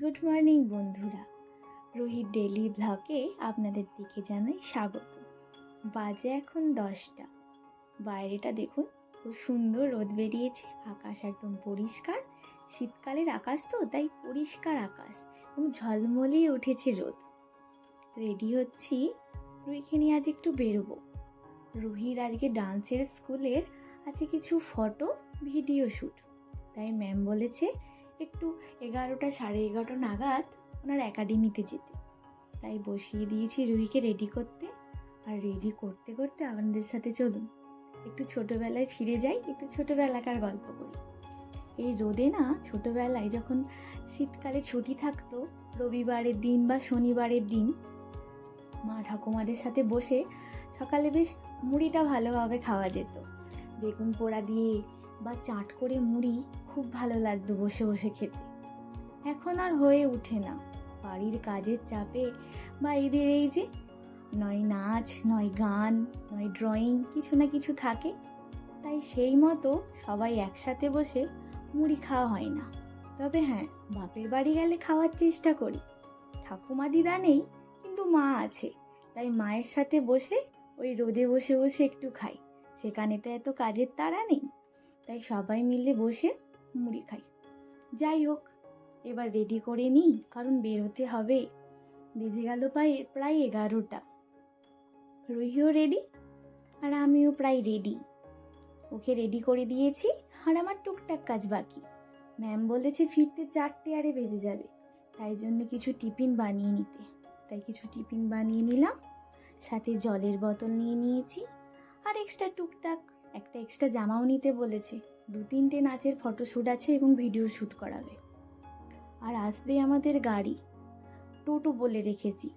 Good morning বন্ধুরা। Rohit daily ব্লগে আপনাদের দিকে জানাই স্বাগত। বাজে এখন দশটা। বাইরেটা দেখুন, খুব সুন্দর রোদ বেরিয়েছে, আকাশ একদম পরিষ্কার। শীতকালের আকাশ তো, তাই পরিষ্কার আকাশ। এবং ঝলমলিয়ে উঠেছে রোদ। রেডি হচ্ছি রুহিকে নিয়ে আজ একটু বেরোবো। রুহির আজকে ডান্সের স্কুলের আছে কিছু ফটো ভিডিও শ্যুট তাই ম্যাম বলেছে একটু এগারোটা সাড়ে এগারোটা নাগাদ ওনার একাডেমিতে যেতে। তাই বসিয়ে দিয়েছি রুহিকে রেডি করতে। আর রেডি করতে করতে আমাদের সাথে চলুন, একটু ছোটোবেলায় ফিরে যাই, একটু ছোটোবেলাকার গল্প করি। এই রোদে না ছোটোবেলায় যখন শীতকালে ছুটি থাকতো, রবিবারের দিন বা শনিবারের দিন, মা ঠাকুমাদের সাথে বসে সকালে বেশ মুড়িটা ভালোভাবে খাওয়া যেত। বেগুন পোড়া দিয়ে বা চাট করে মুড়ি খুব ভালো লাগতো বসে বসে খেতে। এখন আর হয়ে ওঠে না। বাড়ির কাজের চাপে বা এদের এই যে, নয় নাচ, নয় গান, নয় ড্রয়িং কিছু না কিছু থাকে। তাই সেই মতো সবাই একসাথে বসে মুড়ি খাওয়া হয় না। তবে হ্যাঁ বাপের বাড়ি গেলে খাওয়ার চেষ্টা করি। ঠাকুমা দিদা নেই, কিন্তু মা আছে। তাই মায়ের সাথে বসে ওই রোদে বসে বসে একটু খাই। সেখানে তো এত কাজের তারা নেই। তাই সবাই মিলে বসে মুড়ি খাই। যাই হোক, এবার রেডি করে নিই, কারণ বেরোতে হবে। বেজে গেল প্রায় প্রায় এগারোটা। রুহিও রেডি আর আমিও প্রায় রেডি ওকে রেডি করে দিয়েছি আর আমার টুকটাক কাজ বাকি। ম্যাম বলেছে ফিরতে চারটে আরে বেজে যাবে, তাই জন্য কিছু টিফিন বানিয়ে নিতে। তাই কিছু টিফিন বানিয়ে নিলাম, সাথে জলের বোতল নিয়ে নিয়েছি, আর এক্সট্রা টুকটাক, একটা এক্সট্রা জামাও নিতে বলেছে। দু তিনটে নাচের ফটোশ্যুট আছে এবং ভিডিও শ্যুট করাবে। আর আসবে আমাদের গাড়ি, টোটো বলে রেখেছি।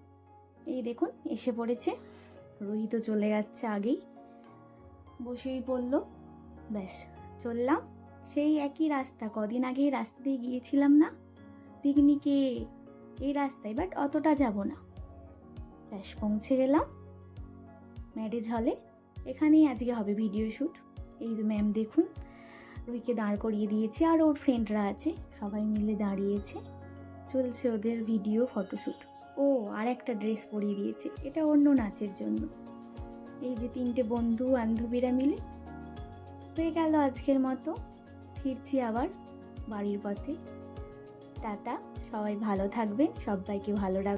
এই দেখুন, এসে পড়েছে। রোহিত চলে যাচ্ছে আগেই। বসেই পড়ল। ব্যাস, চললাম। সেই একই রাস্তা, কদিন আগে এই রাস্তা দিয়ে গিয়েছিলাম না পিকনিকে এই রাস্তায় বাট অতটা যাব না। ব্যাস, পৌঁছে গেলাম ম্যারেজ হলে এখানেই আজকে হবে ভিডিও শ্যুট এই ম্যাম দেখুন রুইকে দাঁড় করিয়ে দিয়েছে আর ওর ফ্রেন্ডরা আছে, সবাই মিলে দাঁড়িয়েছে। চলছে ওদের ভিডিও ফটোশ্যুট ও, আর একটা ড্রেস পরিয়ে দিয়েছে, এটা অন্য নাচের জন্য। এই যে তিনটে বন্ধু বান্ধবীরা মিলে, হয়ে গেল আজকের মতো। ফিরছি আবার বাড়ির পথে। টাটা, সবাই ভালো থাকবেন, সবাইকে ভালো রাখ